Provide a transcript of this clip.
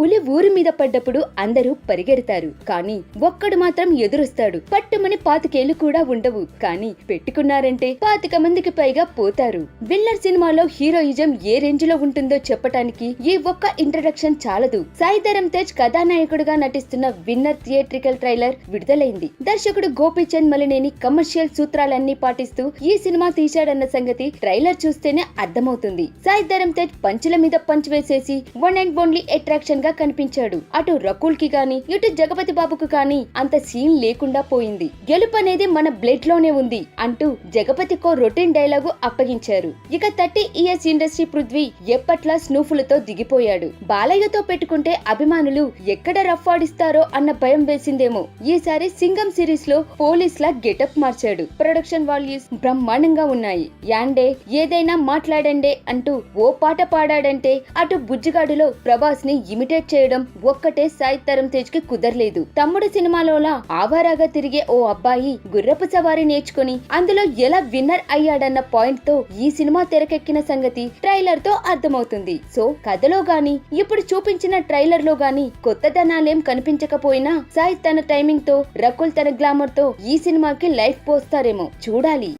పులి ఊరి మీద పడ్డప్పుడు అందరూ పరిగెడతారు. కానీ ఒక్కడు మాత్రం ఎదురొస్తాడు. పట్టుమని పాతికేళ్ళు కూడా ఉండవు. కానీ పెట్టుకున్నారంటే పాతిక మందికి పైగా పోతారు. విల్లర్ సినిమాలో హీరోయిజం ఏ రేంజ్లో ఉంటుందో చెప్పటానికి ఈ ఒక్క ఇంట్రడక్షన్ చాలదు. సాయిధరం తేజ్ కథానాయకుడిగా నటిస్తున్న విన్నర్ థియేట్రికల్ ట్రైలర్ విడుదలైంది. దర్శకుడు గోపీచంద్ మలినేని కమర్షియల్ సూత్రాలన్నీ పాటిస్తూ ఈ సినిమా తీశాడన్న సంగతి ట్రైలర్ చూస్తేనే అర్థమవుతుంది. సాయిధరం తేజ్ పంచుల మీద పంచ్ వేసేసి వన్ అండ్ ఓన్లీ అట్రాక్షన్గా కనిపించాడు. అటు రకుల్కి గాని ఇటు జగపతి బాబుకు కానీ అంత సీన్ లేకుండా పోయింది. గెలుపు అనేది మన బ్లడ్లోనే ఉంది అంటూ జగపతికో రొటీన్ డైలాగు అప్పగించారు. ఇక థర్టీ ఇయర్స్ ఇండస్ట్రీ పృథ్వీ ఎప్పట్లా స్నూఫులతో దిగిపోయాడు. బాలయ్యతో పెట్టుకుంటే అభిమానులు ఎక్కడ రఫ్ ఆడిస్తారో అన్న భయం వేసిందేమో. ఈసారి సింగం సిరీస్లో పోలీస్ లా గెటప్ మార్చాడు. ప్రొడక్షన్ వాల్యూస్ బ్రహ్మాండంగా ఉన్నాయి. యాండే ఏదైనా మాట్లాడండే అంటూ ఓ పాట పాడాడంటే అటు బుజ్జిగాడులో ప్రభాస్ని ఇమిటేట్ చేయడం ఒక్కటే సాయి తరం తేజ్కి కుదరలేదు. తమ్ముడు సినిమాలోలా ఆవారాగా తిరిగే ఓ అబ్బాయి గుర్రపు సవారీ నేర్చుకుని అందులో ఎలా విన్నర్ అయ్యాడన్న పాయింట్తో ఈ సినిమా తెరకెక్కిన సంగతి ట్రైలర్తో అర్థమవుతుంది. సో కథలో గాని ఇప్పుడు చూపించిన ట్రైలర్లో గాని కొత్తదనాలేం కనిపించకపోయినా సాయి తన టైమింగ్తో రకుల్ తన గ్లామర్తో ఈ సినిమాకి లైఫ్ పోస్తారేమో. చూడాలి.